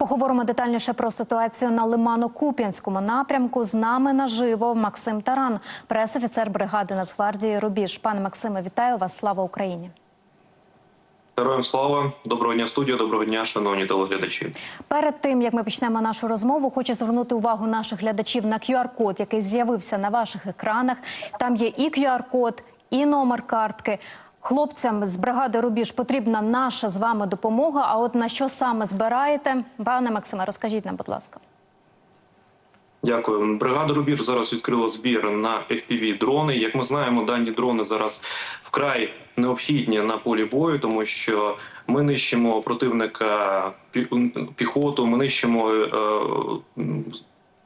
Поговоримо детальніше про ситуацію на Лимано-Куп'янському напрямку. З нами наживо Максим Таран, пресофіцер бригади Нацгвардії Рубіж. Пане Максиме, вітаю вас! Слава Україні! Героям слава, доброго дня, студія, доброго дня, шановні телеглядачі. Перед тим як ми почнемо нашу розмову, хочу звернути увагу наших глядачів на QR-код, який з'явився на ваших екранах. Там є і QR-код, і номер картки. Хлопцям з бригади Рубіж потрібна наша з вами допомога. А от на що саме збираєте, пане Максиме, розкажіть нам, будь ласка. Дякую. Бригада Рубіж зараз відкрила збір на fpv дрони. Як ми знаємо, дані дрони зараз вкрай необхідні на полі бою, тому що ми нищимо противника піхоту, ми нищимо е,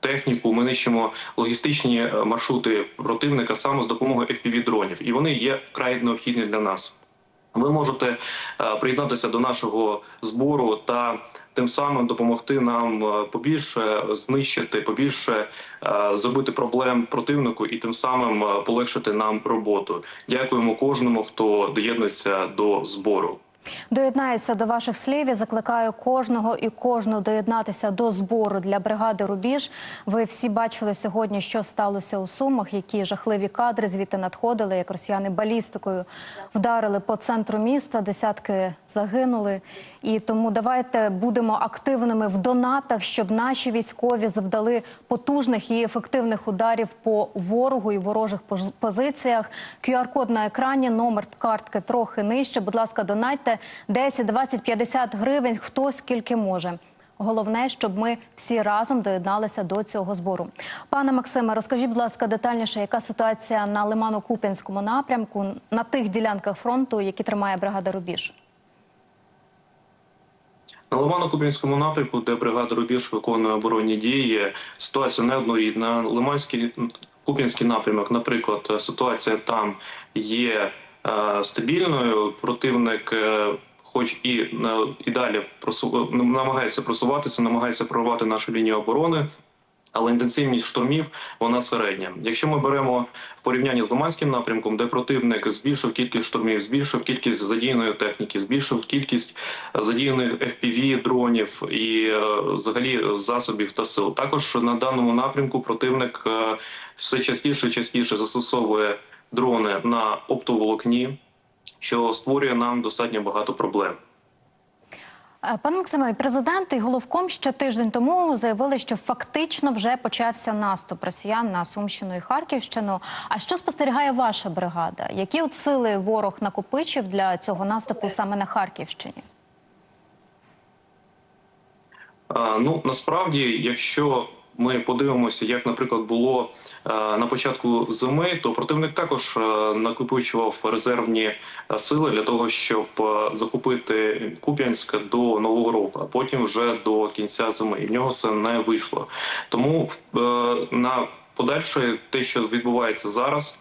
техніку, ми нищимо логістичні е, маршрути противника саме з допомогою fpv дронів, і вони є вкрай необхідні для нас. Ви можете е, приєднатися до нашого збору та тим самим допомогти нам е, побільше знищити, побільше зробити проблем противнику і тим самим полегшити нам роботу. Дякуємо кожному, хто доєднується до збору. Доєднаюся до ваших слів і закликаю кожного і кожну доєднатися до збору для бригади Рубіж. Ви всі бачили сьогодні, що сталося у Сумах, які жахливі кадри звідти надходили, як росіяни балістикою вдарили по центру міста. Десятки загинули. І тому давайте будемо активними в донатах, щоб наші військові завдали потужних і ефективних ударів по ворогу і ворожих поз- позиціях. QR-код на екрані, номер картки трохи нижче. Будь ласка, донатьте 10, 20, 50 гривень. Хто скільки може. Головне, щоб ми всі разом доєдналися до цього збору. Пане Максиме, розкажіть, будь ласка, детальніше, яка ситуація на Лимано-Куп'янському напрямку на тих ділянках фронту, які тримає бригада Рубіж. На Лимано-Куп'янському напрямку, де бригада Рубіж виконує оборонні дії, ситуація не однорідна. Лиманський Куп'янський напрямок, наприклад, ситуація там є стабільною. Противник, е, хоч і, е, і далі просу, намагається просуватися, намагається прорвати нашу лінію оборони. Але інтенсивність штурмів вона середня. Якщо ми беремо в порівнянні з Лиманським напрямком, де противник збільшив кількість штурмів, збільшив кількість задіяної техніки, збільшив кількість е, задіяних FPV дронів і е, взагалі засобів та сил. Також на даному напрямку противник е, все частіше і частіше застосовує дрони на оптоволокні, що створює нам достатньо багато проблем. Е, Пане Максиме, президент і головком ще тиждень тому заявили, що фактично вже почався наступ росіян на Сумщину і Харківщину. А що спостерігає ваша бригада? Які от сили ворог накопичив для цього наступу саме на Харківщині? А, Ну насправді, якщо ми подивимося, як, наприклад, було е, на початку зими, то противник також е, накопичував резервні е, сили для того, щоб закупити Куп'янськ до нового року, а потім вже до кінця зими. І в нього це не вийшло. Тому на подальше те, що відбувається зараз.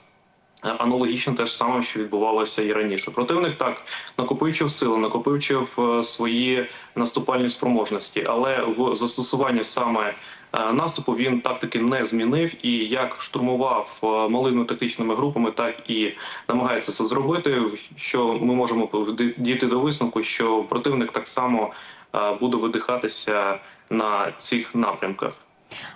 Аналогічно те ж саме, що відбувалося і раніше. Противник так накопичив сили, накопичив свої наступальні спроможності, але в застосуванні саме наступу він тактики не змінив і як штурмував е, малими тактичними групами, так і намагається це зробити. Що ми можемо дійти до висновку, що противник так само е, буде видихатися на цих напрямках.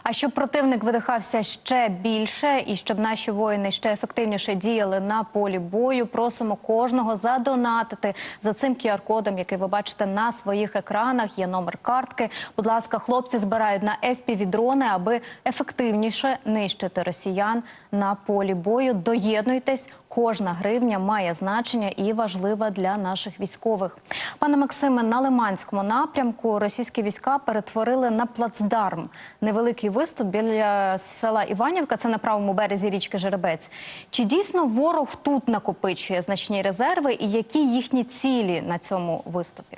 А щоб противник видихався ще більше і щоб наші воїни ще ефективніше діяли на полі бою, просимо кожного задонатити за цим QR-кодом, який ви бачите на своїх екранах. Є номер картки. Будь ласка, хлопці збирають на FPV-дрони, аби ефективніше нищити росіян на полі бою. Доєднуйтесь. Кожна гривня має значення і важлива для наших військових. Пане Максиме, на Лиманському напрямку російські війська перетворили на плацдарм невеликий виступ біля села Іванівка. Це на правому березі річки Жеребець. Чи дійсно ворог тут накопичує значні резерви, і які їхні цілі на цьому виступі?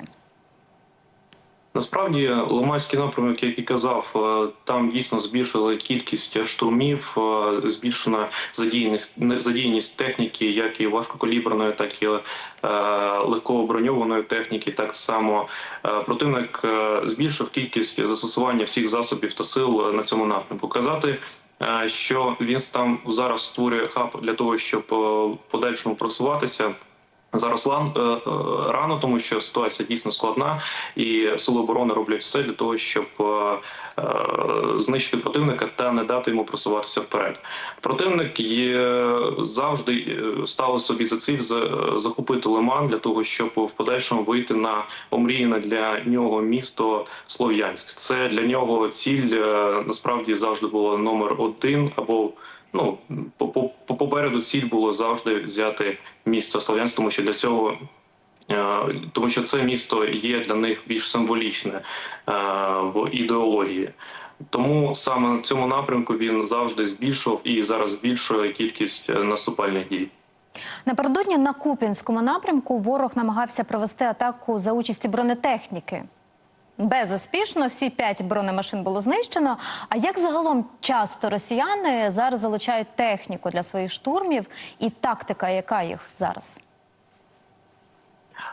Насправді, Лиманський напрямок, як і казав, е, там дійсно збільшили кількість штурмів, е, збільшена задіяних задіяність техніки, як і важкокаліберної, так і е, легково-броньованої техніки. Так само противник збільшив кількість застосування всіх засобів та сил на цьому напрямку. Казати. Що він там зараз створює хаб для того, щоб подальшому просуватися, Зараз е, е, рано, тому що ситуація дійсно складна, і сили оборони роблять все для того, щоб е, знищити противника та не дати йому просуватися вперед. Противник є завжди ставив собі за ціль за- захопити Лиман для того, щоб в подальшому вийти на омріяне для нього місто Слов'янськ. Це для нього ціль насправді завжди була номер один або Ну по, по, по- попереду ціль було завжди взяти місто Слов'янськ, тому що для цього. е, Тому що це місто є для них більш символічне е, в ідеології. Тому саме на цьому напрямку він завжди збільшував і зараз збільшує кількість е, наступальних дій. Напередодні на Куп'янському напрямку ворог намагався провести атаку за участі бронетехніки. Безуспішно всі п'ять бронемашин було знищено. А як загалом часто росіяни зараз залучають техніку для своїх штурмів, і тактика, яка їх зараз?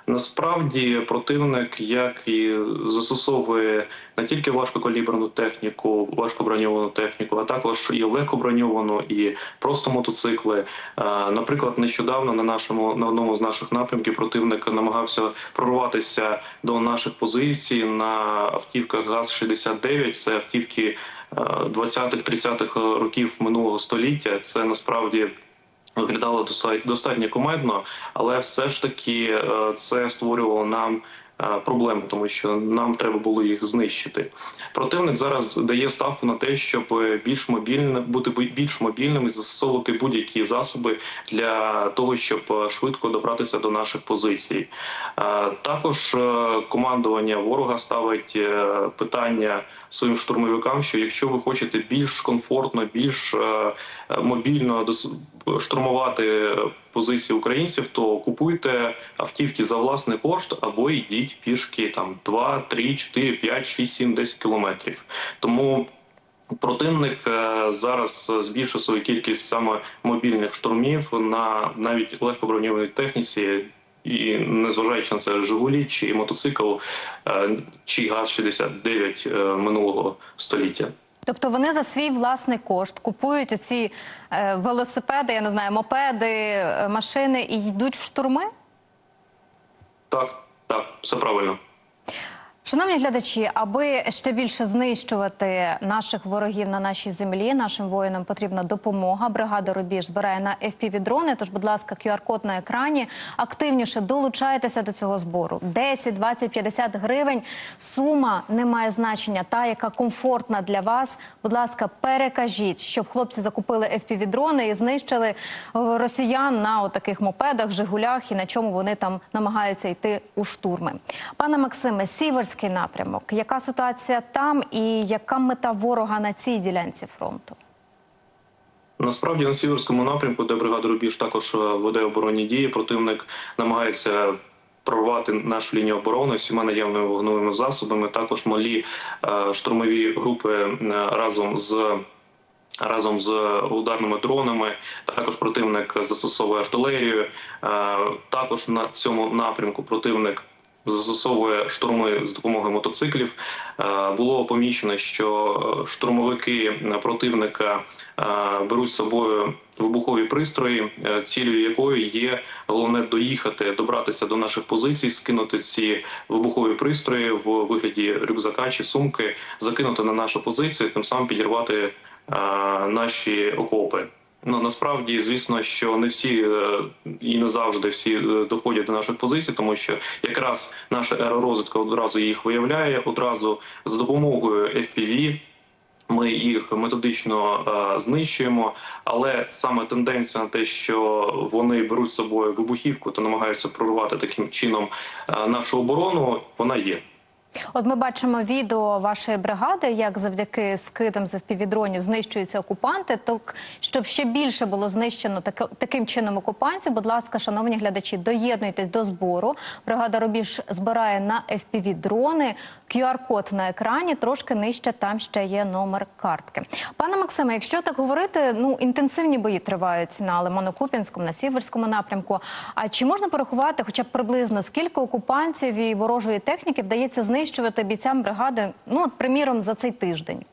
Насправді противник як і застосовує не тільки важкокаліберну техніку, важкоброньовану техніку, а також і легкоброньовану, і просто мотоцикли. Е, Наприклад, нещодавно на нашому на одному з наших напрямків противник намагався прорватися до наших позицій на автівках ГАЗ-69. Це автівки е, 20-30-х років минулого століття. Це насправді виглядало доста- достатньо кумедно, але все ж таки е, це створювало нам. е, Проблеми, тому що нам треба було їх знищити. Противник зараз дає ставку на те, щоб більш мобільним бути більш мобільним і застосовувати будь-які засоби для того, щоб е, швидко добратися до наших позицій. Також командування ворога ставить питання своїм штурмовикам, що якщо ви хочете більш комфортно, більш мобільно штурмувати позиції українців, то купуйте автівки за власний кошт або йдіть пішки там 2, 3, 4, 5, 6, 7, 10 кілометрів. Тому Противник е, зараз збільшив свою кількість саме мобільних штурмів на навіть легкоброньованій техніці, і незважаючи на це Жигулі чи мотоцикл, е, чи ГАЗ-69 е, минулого століття. Тобто вони за свій власний кошт купують оці е, велосипеди, я не знаю, мопеди, е, машини і йдуть в штурми? Так, так, все правильно. Шановні глядачі, аби ще більше знищувати наших ворогів на нашій землі, нашим воїнам потрібна допомога. Бригада Рубіж збирає на fpv дрони. Тож, будь ласка, QR-код на екрані. Активніше долучайтеся до цього збору. 10, 20, 50 гривень. Сума не має значення. Та, яка комфортна для вас. Будь ласка, перекажіть, щоб хлопці закупили fpv дрони і знищили росіян на отаких мопедах, жигулях і на чому вони там намагаються йти у штурми. Пане Максиме, Сіверський напрямок. Яка ситуація там і яка мета ворога на цій ділянці фронту? Насправді на сіверському напрямку, де бригада Рубіж також е, веде оборонні дії, противник намагається прорвати нашу лінію оборони всіма наявними вогневими засобами. Також малі е, штурмові групи е, разом з. Разом з ударними дронами також противник застосовує артилерію. Е, Також на цьому напрямку противник застосовує штурми з допомогою мотоциклів. Е, Було помічено, що е, штурмовики противника е, беруть з собою вибухові пристрої, цілею якої є головне доїхати, добратися до наших позицій, скинути ці вибухові пристрої в вигляді рюкзака чи сумки, закинути на нашу позицію, тим самим підірвати наші окопи. Ну насправді, звісно, що не всі е, і не завжди всі е, доходять до наших позицій, тому що якраз наша аеророзвідка одразу їх виявляє, одразу за допомогою FPV ми їх методично е, знищуємо, але саме тенденція на те, що вони беруть з собою вибухівку та намагаються прорвати таким чином е, нашу оборону, вона є. От ми бачимо відео вашої бригади, як завдяки скидам з впівдронів знищуються окупанти. То щоб ще більше було знищено так, таким чином окупантів, будь ласка, шановні глядачі, доєднуйтесь до збору. Бригада Рубіж збирає на fpv дрони. QR-код на екрані трошки нижче. Там ще є номер картки. Пане Максиме, якщо так говорити, ну інтенсивні бої тривають на Лимано-Куп'янському, на Сіверському напрямку. А чи можна порахувати, хоча б приблизно скільки окупантів і ворожої техніки вдається знищувати бійцям бригади? Ну, от, приміром, за цей тиждень?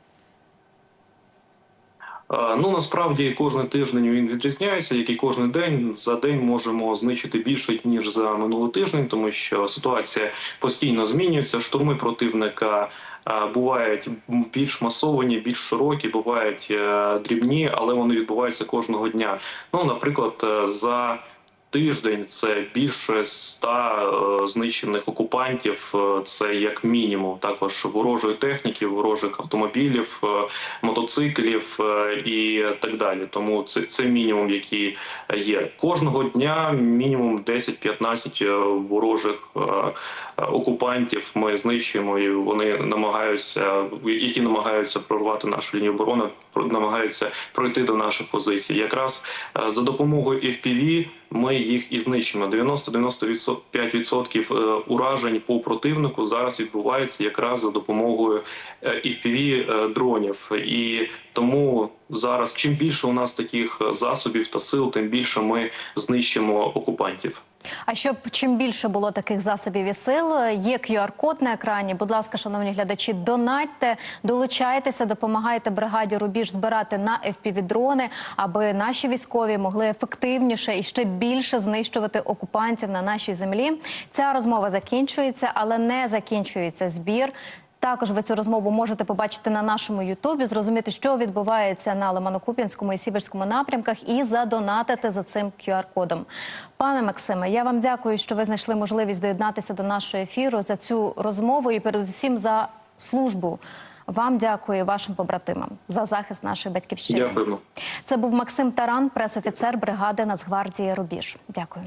Е, Ну насправді кожен тиждень він відрізняється, як і кожен день. За день можемо знищити більше ніж за минулий тиждень, тому що ситуація постійно змінюється. Штурми противника е, бувають більш масовані, більш широкі, бувають е, дрібні, але вони відбуваються кожного дня. Ну, наприклад, за тиждень це більше ста е, знищених окупантів. е, Це як мінімум також ворожої техніки, ворожих автомобілів, е, мотоциклів і так далі. Тому це, це мінімум, який є кожного дня. Мінімум 10-15 е, ворожих окупантів ми знищуємо, і вони намагаються, які намагаються прорвати нашу лінію оборони, намагаються пройти до наших позицій. Якраз за допомогою FPV ми їх і знищимо. 90-95% е, уражень по противнику зараз відбувається якраз за допомогою е, FPV е, дронів. І тому зараз, чим більше у нас таких засобів та сил, тим більше ми знищимо окупантів. А щоб чим більше було таких засобів і сил, є QR-код на екрані. Будь ласка, шановні глядачі, донатьте, долучайтеся, допомагайте бригаді Рубіж збирати на FPV-дрони, аби наші військові могли ефективніше і ще більше знищувати окупантів на нашій землі. Ця розмова закінчується, але не закінчується збір. Також ви цю розмову можете побачити на нашому Ютубі, зрозуміти, що відбувається на Лимано-Куп'янському і Сіверському напрямках, і задонатити за цим QR-кодом. Пане Максиме, я вам дякую, що ви знайшли можливість доєднатися до нашого ефіру за цю розмову і передусім за службу. Вам дякую вашим побратимам за захист нашої батьківщини. Дякуємо. Це був Максим Таран, пресофіцер бригади Нацгвардії Рубіж. Дякую.